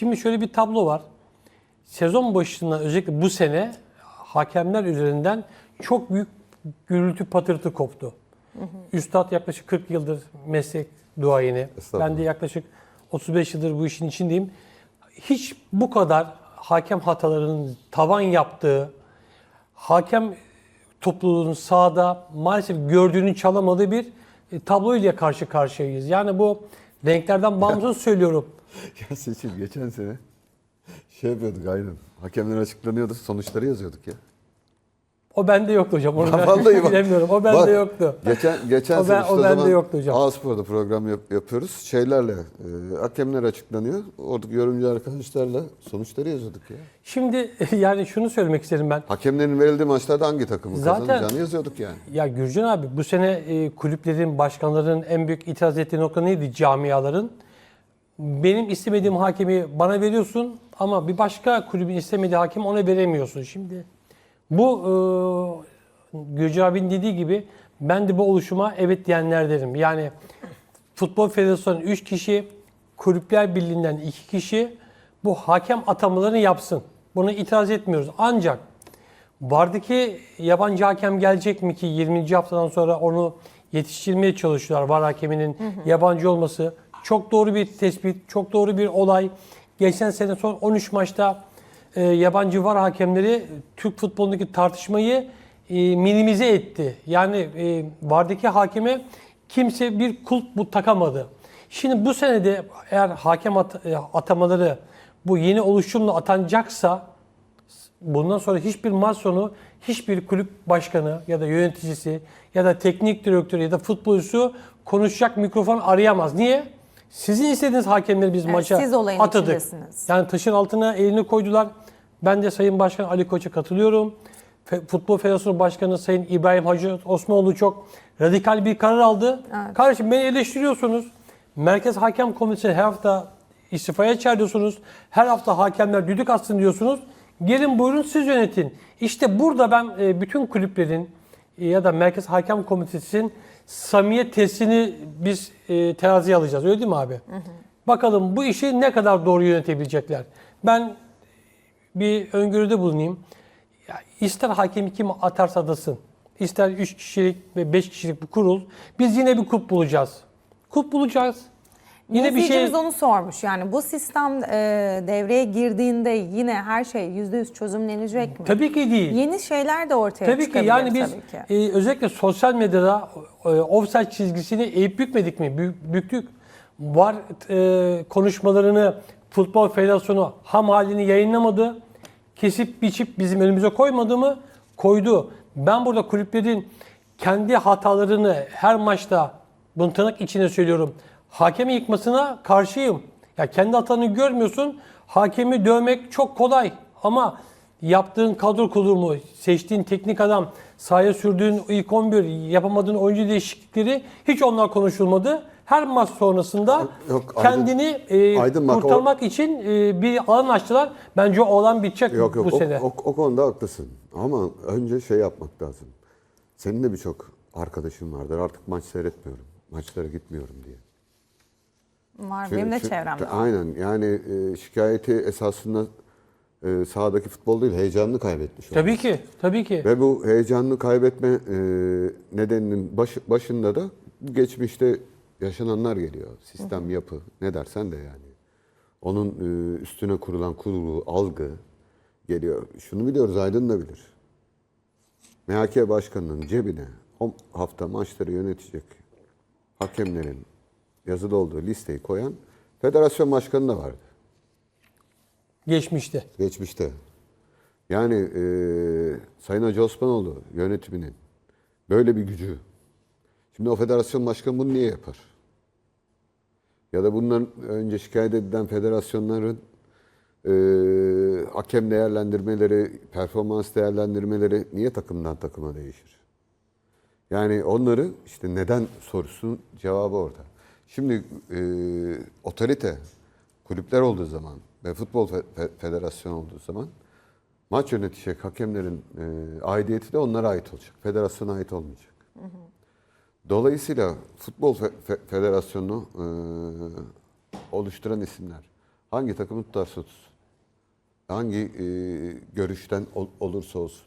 Şimdi şöyle bir tablo var. Sezon başında özellikle bu sene hakemler üzerinden çok büyük gürültü patırtı koptu. Üstad yaklaşık 40 yıldır meslek duayeni. Ben de yaklaşık 35 yıldır bu işin içindeyim. Hiç bu kadar hakem hatalarının tavan yaptığı, hakem topluluğunun sahada maalesef gördüğünü çalamadığı bir e, tabloyla karşı karşıyayız. Yani bu renklerden bağımsız söylüyorum. Ya seçim geçen sene şey yapıyorduk aynen. Hakemler açıklanıyordu, sonuçları yazıyorduk ya. O bende yoktu hocam. Onu ben Vallahi bak. bilemiyorum. O bende Bak, yoktu. Geçen geçen O sene ben- işte o o zaman yoktu hocam. A-Spor'da program yap- yapıyoruz. Şeylerle, e, hakemler açıklanıyor. Oradaki yorumcu arkadaşlarla sonuçları yazıyorduk ya. Şimdi yani şunu söylemek isterim ben. Hakemlerin verildiği maçlarda hangi takımın Zaten- kazanacağını yazıyorduk yani. Ya Gürcan abi bu sene e, kulüplerin, başkanların en büyük itiraz ettiği nokta neydi camiaların? Benim istemediğim hakemi bana veriyorsun ama bir başka kulübün istemediği hakemi ona veremiyorsun. Şimdi bu e, Gürcan abinin dediği gibi ben de bu oluşuma evet diyenler derim. Yani Futbol Federasyonu 3 kişi, Kulüpler Birliği'nden 2 kişi bu hakem atamalarını yapsın. Buna itiraz etmiyoruz. Ancak Vardaki yabancı hakem gelecek mi ki 20. haftadan sonra onu yetiştirmeye çalışıyorlar. Var hakeminin yabancı olması. Çok doğru bir tespit, çok doğru bir olay. Geçen sene son 13 maçta e, yabancı var hakemleri Türk futbolundaki tartışmayı e, minimize etti. Yani e, Vardaki hakeme kimse bir kulp bu takamadı. Şimdi bu senede eğer hakem at- e, atamaları bu yeni oluşumla atanacaksa bundan sonra hiçbir maç sonu hiçbir kulüp başkanı ya da yöneticisi ya da teknik direktörü ya da futbolcusu konuşacak mikrofon arayamaz. Niye? Sizin istediğiniz hakemleri biz Evet, maça siz olayın atadık. içindesiniz. Yani taşın altına elini koydular. Ben de Sayın Başkan Ali Koç'a katılıyorum. Fe- Futbol Federasyonu Başkanı Sayın İbrahim Hacı Osmanoğlu çok radikal bir karar aldı. Kardeşim beni eleştiriyorsunuz. Merkez Hakem Komitesi her hafta istifaya çağırıyorsunuz. Her hafta hakemler düdük atsın diyorsunuz. Gelin buyurun siz yönetin. İşte burada ben e, bütün kulüplerin ya da Merkez Hakem Komitesi'nin samimiyet testini biz e, teraziye alacağız. Öyle değil mi abi? Bakalım bu işi ne kadar doğru yönetebilecekler. Ben bir öngörüde bulunayım. Ya ister hakemi kim atarsa atasın, ister 3 kişilik ve 5 kişilik bir kurul, biz yine bir kulp bulacağız. Kulp bulacağız. Yine bir şey onu sormuş. Yani bu sistem e, devreye girdiğinde yine her şey %100 çözümlenecek mi? tabii ki değil. Yeni şeyler de ortaya Tabii ki çıkabilir yani biz tabii ki. e, özellikle sosyal medyada e, offside çizgisini eğip bükmedik mi? Bü- büktük. Var e, konuşmalarını Futbol Federasyonu ham halini yayınlamadı. Kesip biçip bizim önümüze koymadı mı? Koydu. Ben burada kulüplerin kendi hatalarını her maçta bunu tırnak içine söylüyorum. Hakemi yıkmasına karşıyım. Ya kendi hatanı görmüyorsun. Hakemi dövmek çok kolay ama yaptığın kadro kurumu, seçtiğin teknik adam, sahaya sürdüğün ilk 11, yapamadığın oyuncu değişiklikleri hiç onlar konuşulmadı. Her maç sonrasında Yok, Aydın- kendini e, Aydın bak, o- kurtarmak için e, bir alan açtılar. Bence o alan bitecek Yok yok bu o, sene. o, o konuda haklısın. Ama önce şey yapmak lazım. Senin de birçok arkadaşın vardır. Artık maç seyretmiyorum. Maçlara gitmiyorum diye. Var Çünkü- benim de çevremde. Aynen yani e, şikayeti esasında e, sahadaki futbol değil heyecanını kaybetmiş. olmak. Tabii ki, tabii ki. Ve bu heyecanını kaybetme e, nedeninin baş, başında da geçmişte yaşananlar geliyor. Sistem, yapı ne dersen de yani. Onun e, üstüne kurulan kurulu, algı geliyor. Şunu biliyoruz Aydın da bilir. MHK Başkanı'nın cebine o hafta maçları yönetecek hakemlerin yazılı olduğu listeyi koyan federasyon başkanı da vardı. Geçmişte. Geçmişte. Yani e, Sayın Hacı Osmanoğlu yönetiminin böyle bir gücü. Şimdi o federasyon başkanı bunu niye yapar? Ya da bundan önce şikayet edilen federasyonların e, hakem değerlendirmeleri, performans değerlendirmeleri niye takımdan takıma değişir? Yani onları işte neden sorusunun cevabı orada. Şimdi e, otorite kulüpler olduğu zaman ve futbol fe- fe- federasyonu olduğu zaman maç yönetecek hakemlerin e, aidiyeti de onlara ait olacak. Federasyona ait olmayacak. Dolayısıyla futbol fe- fe- federasyonunu e, oluşturan isimler Hangi takımı tutarsa tutsun. Hangi e, görüşten ol- olursa olsun.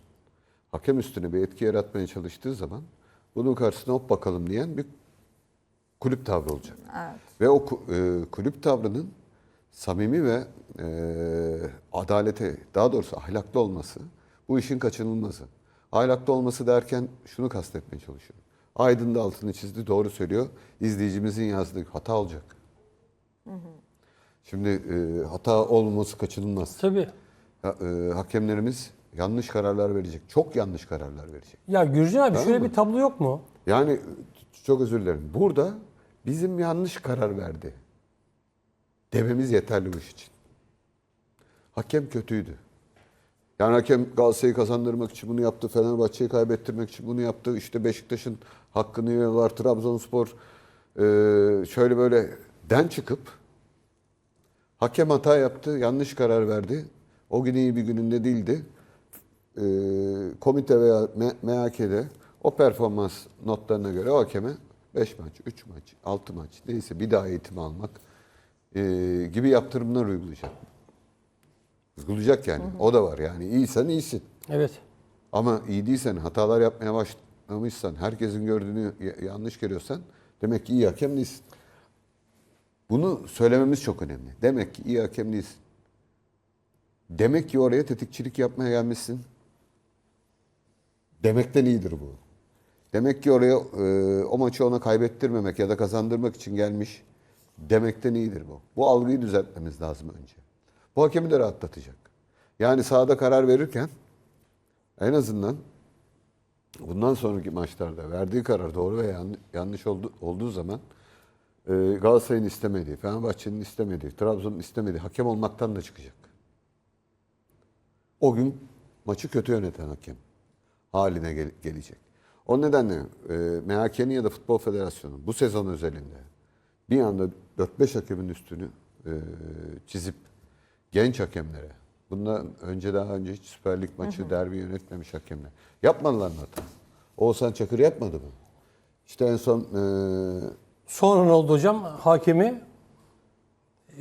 Hakem üstüne bir etki yaratmaya çalıştığı zaman bunun karşısına hop bakalım diyen bir kulüp tavrı olacak. Evet. Ve o e, kulüp tavrının samimi ve e, adalete, daha doğrusu ahlaklı olması bu işin kaçınılmazı. Ahlaklı olması derken şunu kastetmeye çalışıyorum. Aydın da altını çizdi, doğru söylüyor. İzleyicimizin yazdığı hata olacak. Şimdi e, hata olmaması kaçınılmaz. Tabii. Ha- e, hakemlerimiz yanlış kararlar verecek. Çok yanlış kararlar verecek. Ya Gürcan abi Tamam şöyle mı? bir tablo yok mu? Yani çok özür dilerim. Burada bizim yanlış karar verdi. Dememiz yeterli bu iş için. Hakem kötüydü. Yani hakem Galatasaray'ı kazandırmak için bunu yaptı. Fenerbahçe'yi kaybettirmek için bunu yaptı. İşte Beşiktaş'ın hakkını yiyorlar. Trabzonspor e, şöyle böyle den çıkıp hakem hata yaptı. Yanlış karar verdi. O gün iyi bir gününde değildi. E, komite veya MHK'de o performans notlarına göre o hakeme 5 maç, 3 maç, 6 maç neyse bir daha eğitim almak e, gibi yaptırımlar uygulayacak. Uygulayacak yani. O da var yani. İyisen iyisin. Evet. Ama iyi değilsen, hatalar yapmaya başlamışsan, herkesin gördüğünü yanlış görüyorsan demek ki iyi hakem değilsin. Bunu söylememiz çok önemli. Demek ki iyi hakem değilsin. Demek ki oraya tetikçilik yapmaya gelmişsin. Demekten iyidir bu. Demek ki oraya e, o maçı ona kaybettirmemek ya da kazandırmak için gelmiş demekten iyidir bu. Bu algıyı düzeltmemiz lazım önce. Bu hakemi de rahatlatacak. Yani sahada karar verirken en azından bundan sonraki maçlarda verdiği karar doğru yan- yanlış oldu, olduğu zaman e, Galatasaray'ın istemediği, Fenerbahçe'nin istemediği, Trabzon'un istemediği hakem olmaktan da çıkacak. O gün maçı kötü yöneten hakem haline gel- gelecek. O nedenle e, MHK'nin ya da Futbol Federasyonu bu sezon özelinde bir anda 4-5 hakemin üstünü e, çizip genç hakemlere, bundan önce daha önce hiç Süper Lig maçı, derbi yönetmemiş hakemler. Yapmadılar mı hata? Oğuzhan Çakır yapmadı mı? İşte en son e, Sonra ne oldu hocam? Hakemi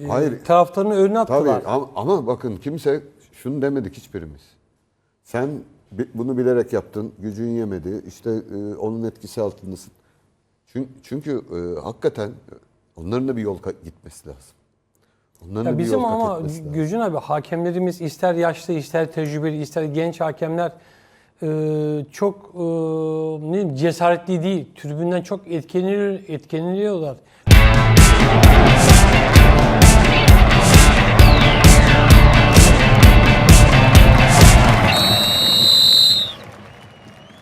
e, Hayır. taraftarın önüne Tabii attılar. ama, ama bakın kimse şunu demedik hiçbirimiz. Sen bunu bilerek yaptın, gücün yemedi, işte e, onun etkisi altındasın. Çünkü, çünkü e, hakikaten e, onların da bir yol gitmesi lazım. Onların Ya da bir bizim yol kat ama. Gürcan abi hakemlerimiz ister yaşlı ister tecrübeli ister genç hakemler e, çok e, ne diyeyim, cesaretli değil. Tribünden çok etkilenir, etkileniliyorlar.